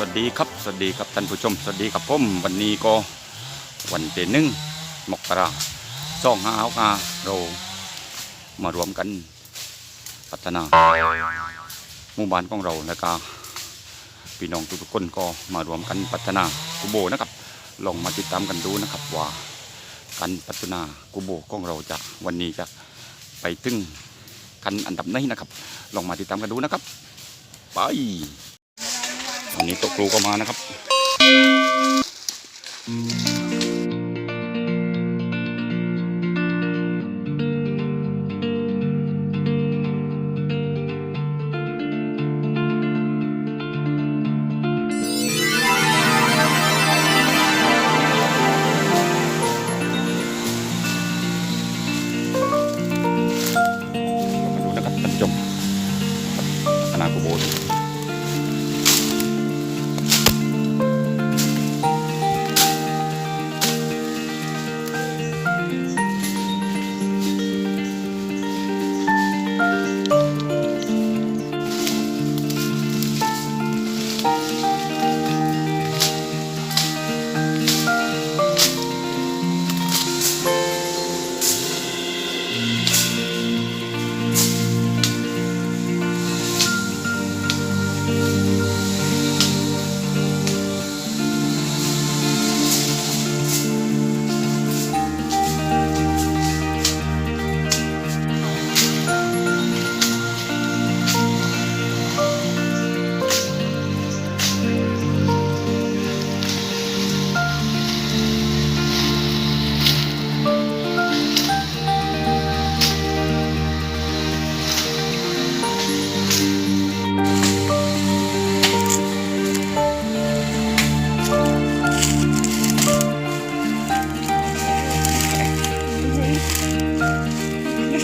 วัสดีครับ สวัสดีครับท่านผู้ชม สวัสดีครับผม วันนี้ก็วันที่หนึ่งมกราสองห้าหกาเรามารวมกันพัฒนาหมู่บ้านของเราแล้วก็พี่น้องทุกคนก็มารวมกันพัฒนากุโบนะครับลองมาติดตามกันดูนะครับว่าการพัฒนากุโบของเราจะวันนี้จะไปถึงกันอันดับไหนนะครับ ลองมาติดตามกันดูนะครับ ไป วันนี้ตกครูก็มานะครับ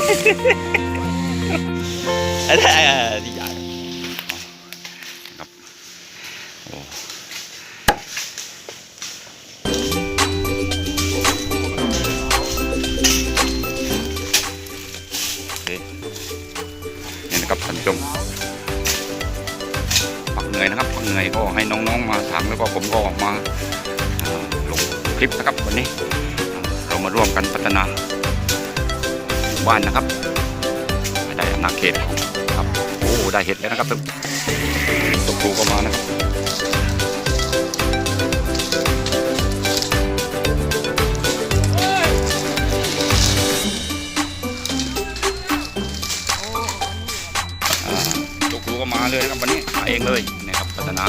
ดีใหญ่ครับโอ้โอเนี่นะครับท่านผู้ชมปักเหนื่อยนะครับปักเหนื่อยก็ให้น้องๆมาถามแล้วก็ผมก็มาลงคลิปนะครับวันนี้เรามาร่วมกันพัฒนา หมู่บ้านนะครับได้อนาเขตของครับโอ้ได้เห็ดแล้วนะครับตกครูก็มานะครับอ่าตกครูก็มาเลยนะครับวันนี้มาเองเลยนะครับพัฒนา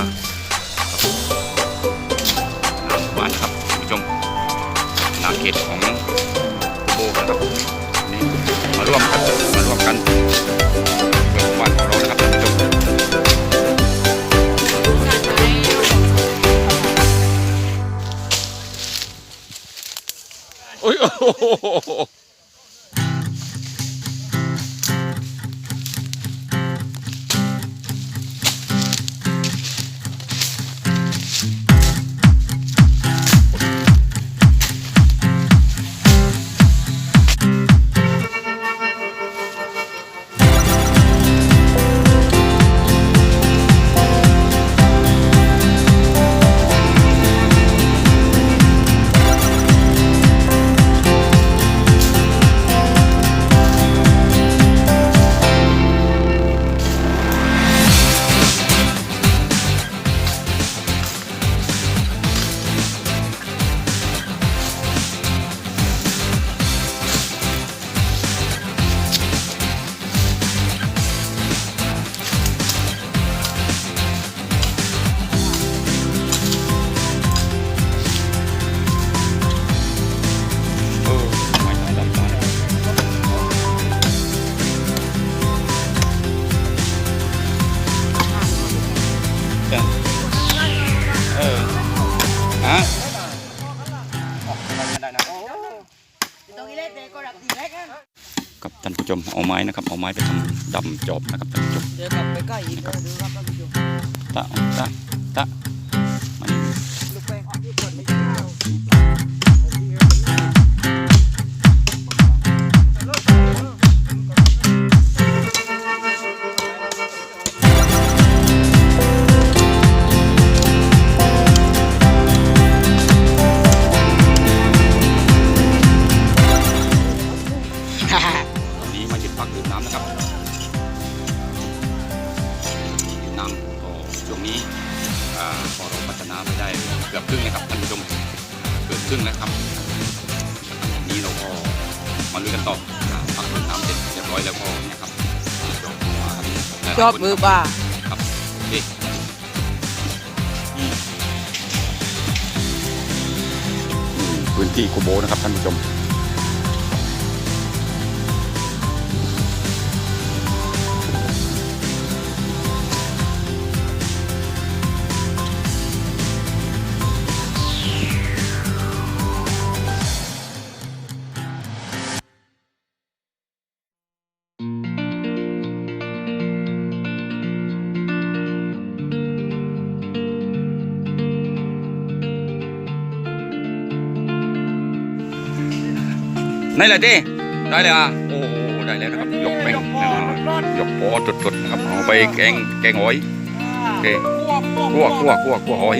โอ้ย กก็รักดีแรกนะกับท่านผู้ชมเอาไม้นะครับ เอาไม้ไปทำดำจอบนะครับท่านผู้ชมเดี๋ยวกลับไปใกล้อีกก็ดูครับท่านผู้ชมตะตะตะ พอเราพัฒนาไปได้เกือบครึ่งนะครับท่านผู้ชมเกือบครึ่งแล้วครับนี้เราก็มาลุยกันต่ออ่าพักดื่มน้ำเสร็จเรียบร้อยแล้วก็เนะครับเรามากันหลายๆชอบคนมือบ้าครับโอเคอืมพื้นที่คูโบนะครับท่านผู้ชม นี่แหละดิได้เลยอะโอ้โหได้แล้วนะครับยกแป้งนะครับยกโป้จุดๆนะครับเอาไปแกงแกงหอยโอเคคั่วคั่วคั่วคั่วหอย